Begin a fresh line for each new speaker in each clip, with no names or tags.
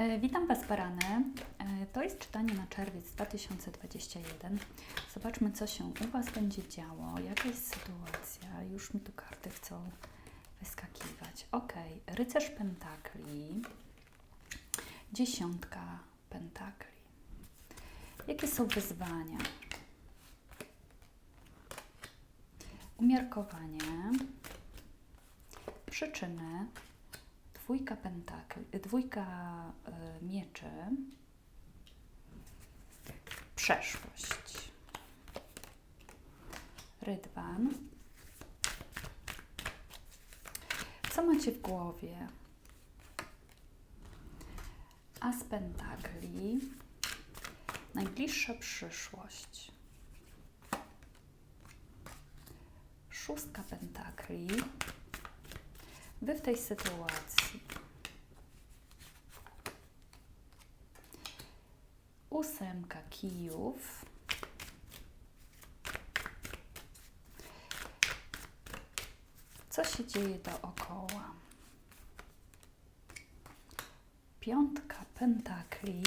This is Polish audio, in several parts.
E, Witam Was, Barany. E, To jest czytanie na czerwiec 2021. Zobaczmy, co się u Was będzie działo, jaka jest sytuacja. Już mi tu karty chcą wyskakiwać. Ok, rycerz pentakli, dziesiątka pentakli. Jakie są wyzwania? Umiarkowanie, przyczyny, dwójka pentakli, dwójka y, mieczy, przeszłość, rydwan. Co macie w głowie? As pentakli, najbliższa przyszłość. Szóstka pentakli. Wy w tej sytuacji. Ósemka kijów. Co się dzieje dookoła? Piątka pentakli.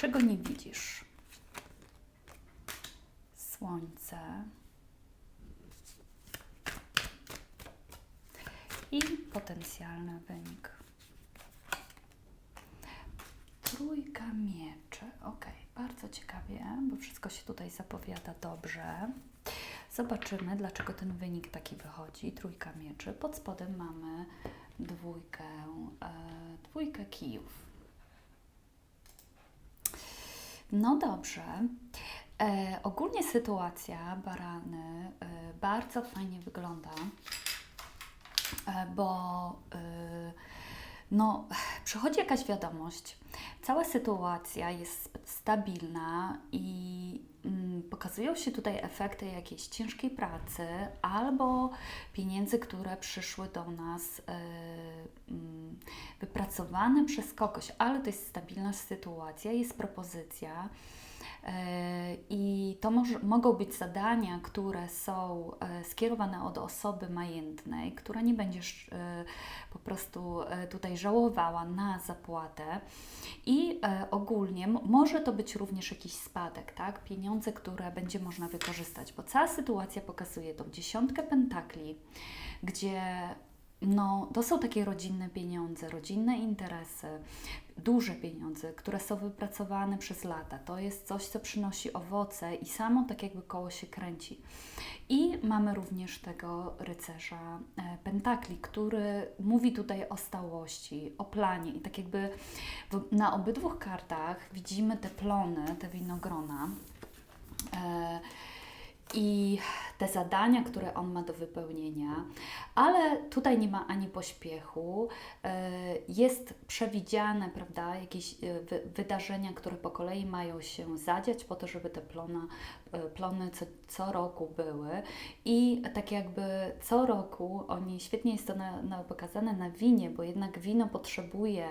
Czego nie widzisz? Słońce. I potencjalny wynik. Trójka mieczy. Ok, bardzo ciekawie, bo wszystko się tutaj zapowiada dobrze. Zobaczymy, dlaczego ten wynik taki wychodzi. Trójka mieczy. Pod spodem mamy dwójkę, e, dwójkę kijów. No dobrze. E, ogólnie sytuacja barany e, bardzo fajnie wygląda bo yy, no, przychodzi jakaś wiadomość, cała sytuacja jest stabilna i yy, pokazują się tutaj efekty jakiejś ciężkiej pracy albo pieniędzy, które przyszły do nas yy, wypracowane przez kogoś, ale to jest stabilna sytuacja, jest propozycja. I to mogą być zadania, które są skierowane od osoby majętnej, która nie będziesz po prostu tutaj żałowała na zapłatę. I ogólnie może to być również jakiś spadek, tak? Pieniądze, które będzie można wykorzystać, bo cała sytuacja pokazuje tą dziesiątkę pentakli, gdzie no, to są takie rodzinne pieniądze, rodzinne interesy, duże pieniądze, które są wypracowane przez lata. To jest coś, co przynosi owoce i samo tak jakby koło się kręci. I mamy również tego rycerza e, pentakli, który mówi tutaj o stałości, o planie i tak jakby na obydwu kartach widzimy te plony, te winogrona. E, i te zadania, które on ma do wypełnienia, ale tutaj nie ma ani pośpiechu. E, jest przewidziane, prawda, jakieś e, wydarzenia, które po kolei mają się zadziać po to, żeby te plona, e, plony co, co roku były i tak jakby co roku oni, świetnie jest to na, na pokazane na winie, bo jednak wino potrzebuje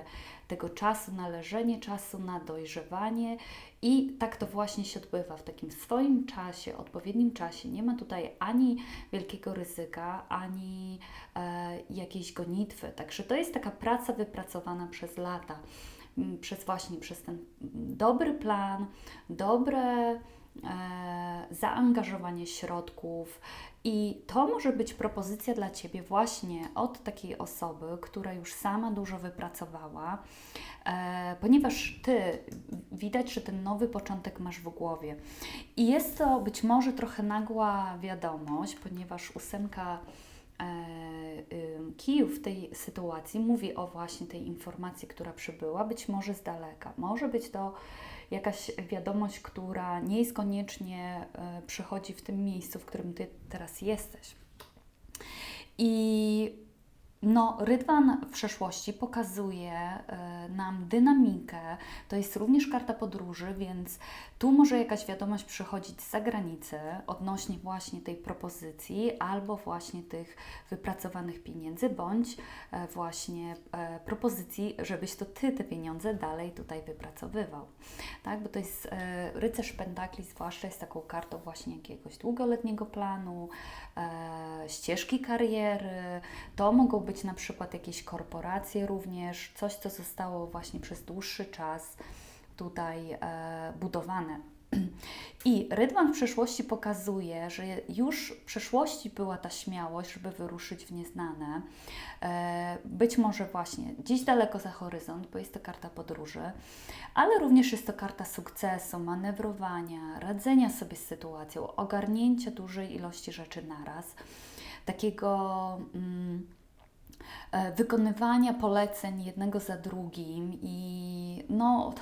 tego czasu na leżenie, czasu na dojrzewanie i tak to właśnie się odbywa w takim swoim czasie, odpowiednim czasie. Nie ma tutaj ani wielkiego ryzyka, ani e, jakiejś gonitwy. Także to jest taka praca wypracowana przez lata, przez właśnie przez ten dobry plan, dobre zaangażowanie środków. I to może być propozycja dla Ciebie właśnie od takiej osoby, która już sama dużo wypracowała, e, ponieważ Ty widać, że ten nowy początek masz w głowie. I jest to być może trochę nagła wiadomość, ponieważ ósemka e, Kijów w tej sytuacji mówi o właśnie tej informacji, która przybyła, być może z daleka. Może być to jakaś wiadomość, która nie jest koniecznie e, przychodzi w tym miejscu, w którym Ty teraz jesteś. I no, Rydwan w przeszłości pokazuje y, nam dynamikę. To jest również karta podróży, więc tu może jakaś wiadomość przychodzić z zagranicy odnośnie właśnie tej propozycji albo właśnie tych wypracowanych pieniędzy, bądź y, właśnie y, propozycji, żebyś to Ty te pieniądze dalej tutaj wypracowywał. Tak, bo to jest rycerz pentakli, zwłaszcza jest taką kartą właśnie jakiegoś długoletniego planu, ścieżki kariery. To mogą być być na przykład jakieś korporacje również, coś, co zostało właśnie przez dłuższy czas tutaj e, budowane. I Rydwan w przeszłości pokazuje, że już w przeszłości była ta śmiałość, żeby wyruszyć w nieznane. E, być może właśnie gdzieś daleko za horyzont, bo jest to karta podróży, ale również jest to karta sukcesu, manewrowania, radzenia sobie z sytuacją, ogarnięcia dużej ilości rzeczy naraz, takiego. Mm, wykonywania poleceń jednego za drugim i no,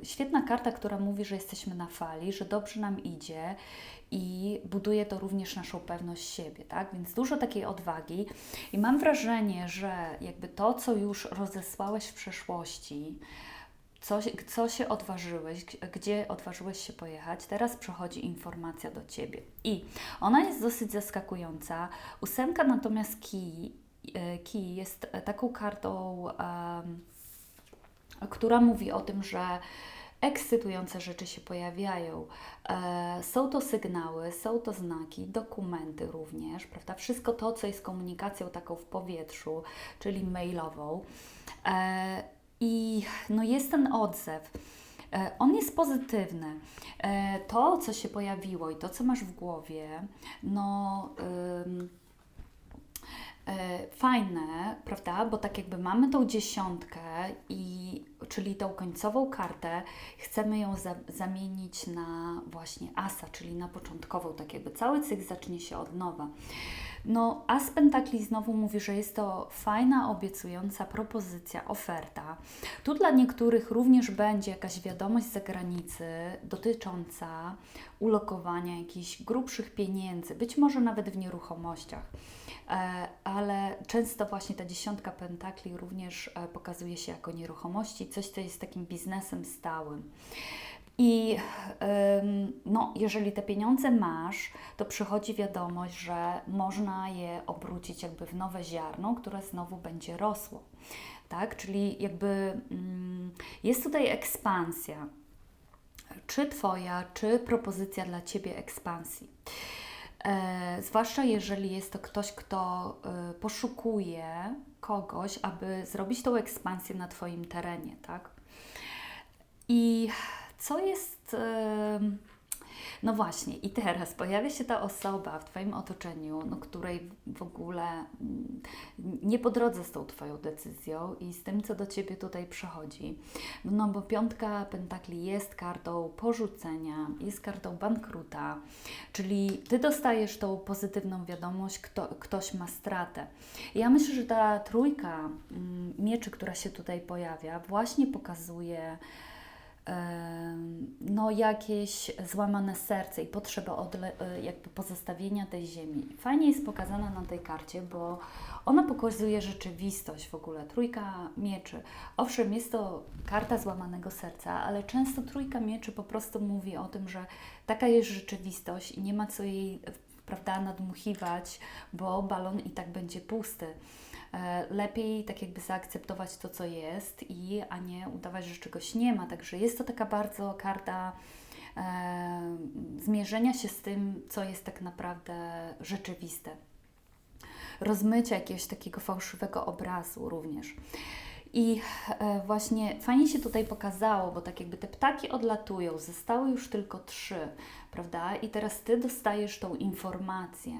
e, świetna karta, która mówi, że jesteśmy na fali, że dobrze nam idzie i buduje to również naszą pewność siebie, tak? Więc dużo takiej odwagi i mam wrażenie, że jakby to, co już rozesłałeś w przeszłości, co, co się odważyłeś, gdzie odważyłeś się pojechać, teraz przychodzi informacja do Ciebie. I ona jest dosyć zaskakująca. Ósemka natomiast kij E, kij jest taką kartą, która mówi o tym, że ekscytujące rzeczy się pojawiają. E, są to sygnały, są to znaki, dokumenty również, prawda? Wszystko to, co jest komunikacją taką w powietrzu, czyli mailową. E, I no jest ten odzew. On jest pozytywny. To, co się pojawiło i to, co masz w głowie, no. Fajne, prawda? Bo tak jakby mamy tą dziesiątkę i czyli tą końcową kartę, chcemy ją za, zamienić na właśnie asa, czyli na początkową, tak jakby cały cykl zacznie się od nowa. No, As Pentakli znowu mówi, że jest to fajna, obiecująca propozycja, oferta. Tu dla niektórych również będzie jakaś wiadomość z zagranicy dotycząca ulokowania jakichś grubszych pieniędzy, być może nawet w nieruchomościach. E, ale często właśnie ta dziesiątka pentakli również e, pokazuje się jako nieruchomości, coś, co jest takim biznesem stałym. I no, jeżeli te pieniądze masz, to przychodzi wiadomość, że można je obrócić jakby w nowe ziarno, które znowu będzie rosło. Tak? Czyli jakby mm, jest tutaj ekspansja. Czy Twoja, czy propozycja dla Ciebie ekspansji. E, zwłaszcza jeżeli jest to ktoś, kto e, poszukuje kogoś, aby zrobić tą ekspansję na Twoim terenie, tak? I co jest. No właśnie, i teraz pojawia się ta osoba w Twoim otoczeniu, no, której w ogóle mm, nie po drodze z tą Twoją decyzją i z tym, co do Ciebie tutaj przychodzi. No bo piątka pentakli jest kartą porzucenia, jest kartą bankruta, czyli Ty dostajesz tą pozytywną wiadomość, kto, ktoś ma stratę. Ja myślę, że ta trójka mm, mieczy, która się tutaj pojawia, właśnie pokazuje, no, jakieś złamane serce i potrzeba e, jakby pozostawienia tej ziemi. Fajnie jest pokazana na tej karcie, bo ona pokazuje rzeczywistość w ogóle. Trójka mieczy. Owszem, jest to karta złamanego serca, ale często trójka mieczy po prostu mówi o tym, że taka jest rzeczywistość i nie ma co jej prawda, nadmuchiwać, bo balon i tak będzie pusty. E, lepiej tak jakby zaakceptować to, co jest, i, a nie udawać, że czegoś nie ma. Także jest to taka bardzo karta e, zmierzenia się z tym, co jest tak naprawdę rzeczywiste. Rozmycia jakiegoś takiego fałszywego obrazu również. I e, właśnie fajnie się tutaj pokazało, bo tak jakby te ptaki odlatują, zostały już tylko trzy, prawda? I teraz Ty dostajesz tą informację,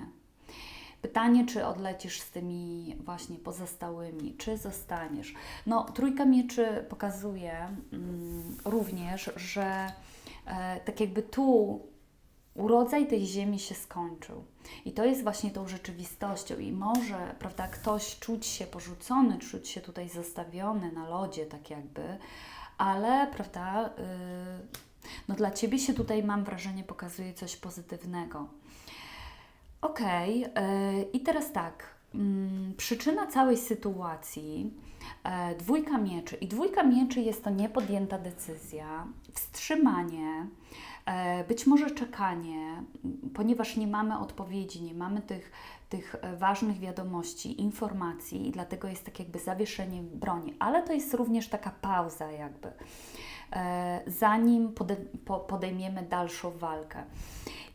Pytanie, czy odlecisz z tymi właśnie pozostałymi, czy zostaniesz. No, trójka mieczy pokazuje mm, również, że e, tak jakby tu urodzaj tej ziemi się skończył. I to jest właśnie tą rzeczywistością. I może, prawda, ktoś czuć się porzucony, czuć się tutaj zostawiony na lodzie, tak jakby, ale, prawda, yy, no dla Ciebie się tutaj, mam wrażenie, pokazuje coś pozytywnego. Okej, okay, e, i teraz tak. Mm, przyczyna całej sytuacji, e, dwójka mieczy. I dwójka mieczy jest to niepodjęta decyzja, wstrzymanie, e, być może czekanie, ponieważ nie mamy odpowiedzi, nie mamy tych, tych ważnych wiadomości, informacji, i dlatego jest tak jakby zawieszenie broni. Ale to jest również taka pauza, jakby, zanim podejmiemy dalszą walkę.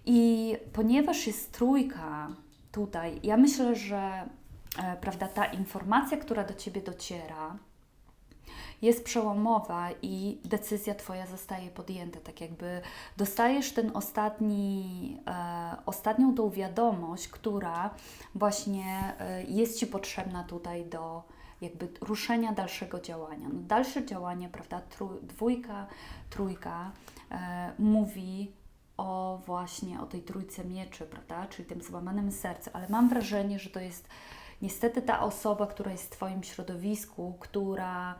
I ponieważ jest trójka tutaj, ja myślę, że e, prawda, ta informacja, która do ciebie dociera, jest przełomowa i decyzja Twoja zostaje podjęta. Tak jakby dostajesz ten ostatni, e, ostatnią tą wiadomość, która właśnie e, jest Ci potrzebna tutaj do jakby ruszenia dalszego działania. No dalsze działanie, prawda, dwójka, trójka e, mówi o właśnie o tej trójce mieczy, prawda, czyli tym złamanym sercu, ale mam wrażenie, że to jest niestety ta osoba, która jest w Twoim środowisku, która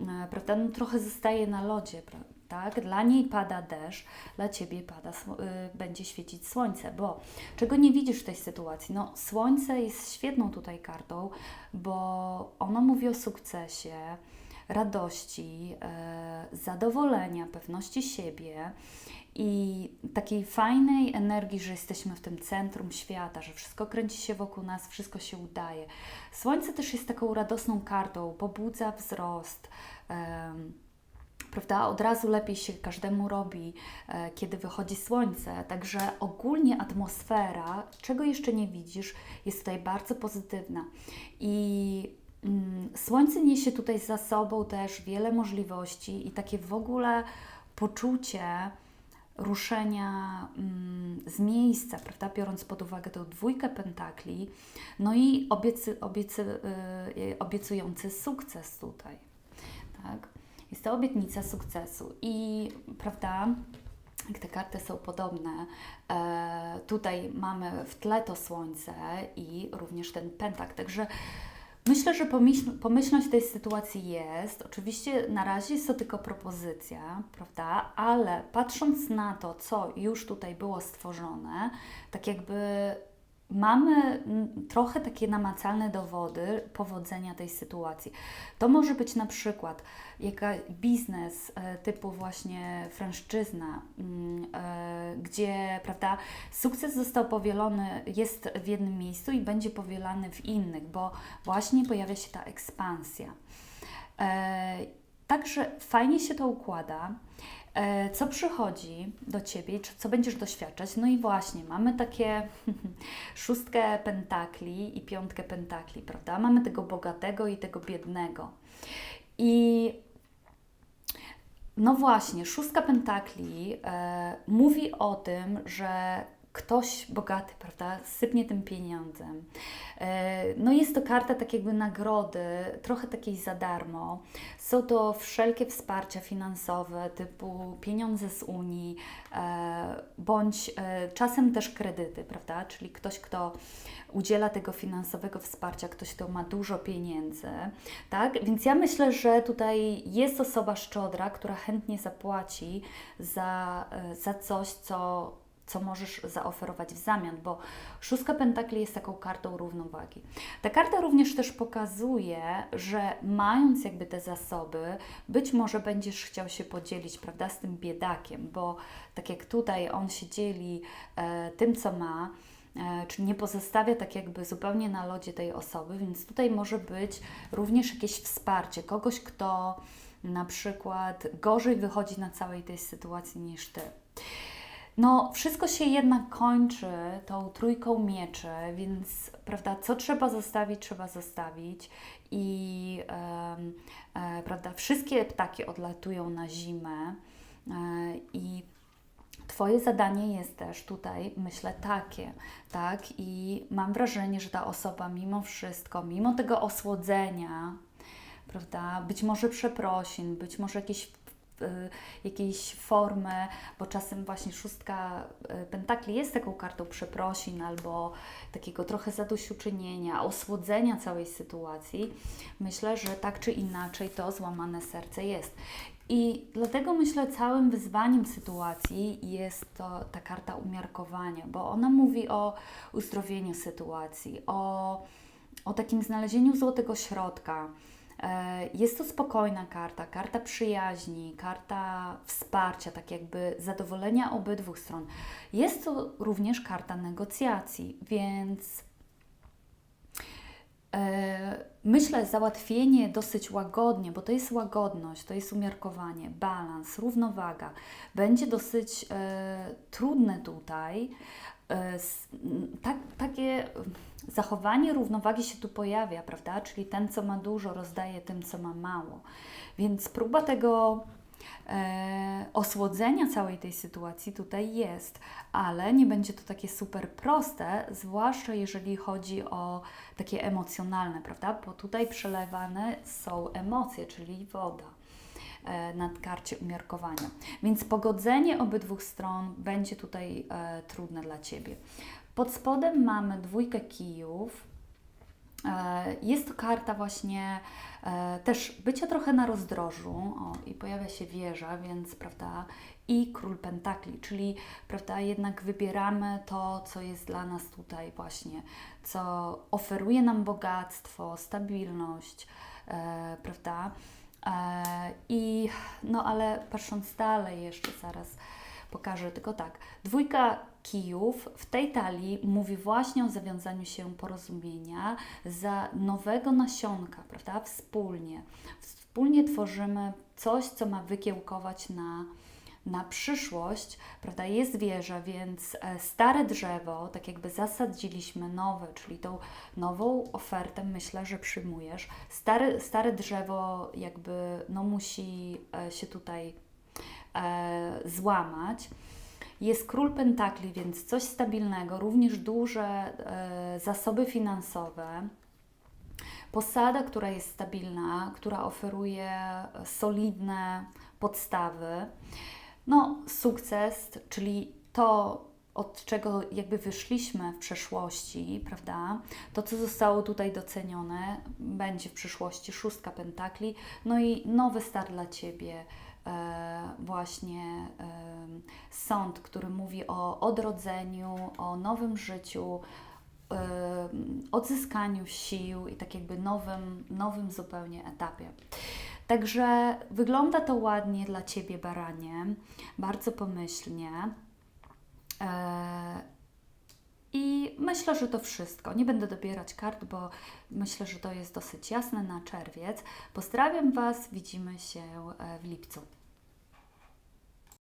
E, prawda, no, trochę zostaje na lodzie, tak? Dla niej pada deszcz, dla Ciebie pada, y, będzie świecić słońce, bo czego nie widzisz w tej sytuacji? No, słońce jest świetną tutaj kartą, bo ono mówi o sukcesie, radości, e, zadowolenia, pewności siebie i takiej fajnej energii, że jesteśmy w tym centrum świata, że wszystko kręci się wokół nas, wszystko się udaje. Słońce też jest taką radosną kartą, pobudza wzrost. Um, prawda? Od razu lepiej się każdemu robi, e, kiedy wychodzi słońce. Także ogólnie atmosfera, czego jeszcze nie widzisz, jest tutaj bardzo pozytywna. I mm, słońce niesie tutaj za sobą też wiele możliwości i takie w ogóle poczucie, ruszenia mm, z miejsca, prawda, biorąc pod uwagę tę dwójkę pentakli, no i obiecy, obiecy, yy, obiecujący sukces tutaj, tak. Jest to obietnica sukcesu i, prawda, te karty są podobne, e, tutaj mamy w tle to słońce i również ten pentak, także Myślę, że pomyśl, pomyślność tej sytuacji jest. Oczywiście na razie jest to tylko propozycja, prawda? Ale patrząc na to, co już tutaj było stworzone, tak jakby mamy trochę takie namacalne dowody powodzenia tej sytuacji. To może być na przykład jaka biznes e, typu właśnie franszczyzna, mm, e, gdzie prawda, sukces został powielony, jest w jednym miejscu i będzie powielany w innych, bo właśnie pojawia się ta ekspansja. E, także fajnie się to układa. E, co przychodzi do Ciebie, co będziesz doświadczać. No i właśnie, mamy takie szóstkę pentakli i piątkę pentakli, prawda? Mamy tego bogatego i tego biednego. I no właśnie, szóstka pentakli e, mówi o tym, że ktoś bogaty, prawda, sypnie tym pieniądzem. E, no jest to karta tak jakby nagrody, trochę takiej za darmo. Są to wszelkie wsparcia finansowe typu pieniądze z Unii, e, bądź e, czasem też kredyty, prawda, czyli ktoś, kto udziela tego finansowego wsparcia, ktoś, kto ma dużo pieniędzy, tak? Więc ja myślę, że tutaj jest osoba szczodra, która chętnie zapłaci za, za coś, co co możesz zaoferować w zamian, bo szóstka pentakli jest taką kartą równowagi. Ta karta również też pokazuje, że mając jakby te zasoby, być może będziesz chciał się podzielić, prawda, z tym biedakiem, bo tak jak tutaj on się dzieli e, tym, co ma, e, czyli nie pozostawia tak jakby zupełnie na lodzie tej osoby, więc tutaj może być również jakieś wsparcie kogoś, kto na przykład gorzej wychodzi na całej tej sytuacji niż Ty. No, wszystko się jednak kończy tą trójką mieczy, więc prawda, co trzeba zostawić, trzeba zostawić. I e, prawda, wszystkie ptaki odlatują na zimę e, i Twoje zadanie jest też tutaj, myślę, takie, tak? I mam wrażenie, że ta osoba mimo wszystko, mimo tego osłodzenia, prawda, być może przeprosin, być może jakieś Y, jakiejś formy, bo czasem właśnie szóstka y, pentakli jest taką kartą przeprosin albo takiego trochę zadośćuczynienia, osłodzenia całej sytuacji. Myślę, że tak czy inaczej to złamane serce jest. I dlatego myślę, całym wyzwaniem sytuacji jest to ta karta umiarkowania, bo ona mówi o uzdrowieniu sytuacji, o, o takim znalezieniu złotego środka E, jest to spokojna karta, karta przyjaźni, karta wsparcia, tak jakby zadowolenia obydwu stron. Jest to również karta negocjacji, więc e, myślę, załatwienie dosyć łagodnie, bo to jest łagodność, to jest umiarkowanie, balans, równowaga, będzie dosyć e, trudne tutaj, e, tak, takie zachowanie równowagi się tu pojawia, prawda? Czyli ten, co ma dużo, rozdaje tym, co ma mało. Więc próba tego e, osłodzenia całej tej sytuacji tutaj jest, ale nie będzie to takie super proste, zwłaszcza jeżeli chodzi o takie emocjonalne, prawda? Bo tutaj przelewane są emocje, czyli woda na karcie umiarkowania. Więc pogodzenie obydwu stron będzie tutaj e, trudne dla Ciebie. Pod spodem mamy dwójkę kijów. E, Jest to karta właśnie e, też bycia trochę na rozdrożu o, i pojawia się wieża, więc prawda, i król pentakli, czyli prawda, jednak wybieramy to, co jest dla nas tutaj właśnie, co oferuje nam bogactwo, stabilność, e, prawda, e, i no ale patrząc dalej jeszcze zaraz pokażę tylko tak. Dwójka kijów w tej talii mówi właśnie o zawiązaniu się porozumienia za nowego nasionka, prawda? Wspólnie. Wspólnie tworzymy coś, co ma wykiełkować na, na przyszłość, prawda? Jest wieża, więc e, stare drzewo, tak jakby zasadziliśmy nowe, czyli tą nową ofertę myślę, że przyjmujesz. Stare, stare drzewo jakby no musi e, się tutaj e, złamać. Jest król pentakli, więc coś stabilnego, również duże e, zasoby finansowe. Posada, która jest stabilna, która oferuje solidne podstawy. No, sukces, czyli to, od czego jakby wyszliśmy w przeszłości, prawda? To, co zostało tutaj docenione, będzie w przyszłości szóstka pentakli, no i nowy start dla Ciebie, e, właśnie e, sąd, który mówi o odrodzeniu, o nowym życiu, e, odzyskaniu sił i tak jakby nowym, nowym zupełnie etapie. Także wygląda to ładnie dla Ciebie, baranie, bardzo pomyślnie. E, I myślę, że to wszystko. Nie będę dobierać kart, bo myślę, że to jest dosyć jasne na czerwiec. Pozdrawiam Was, widzimy się e, w lipcu.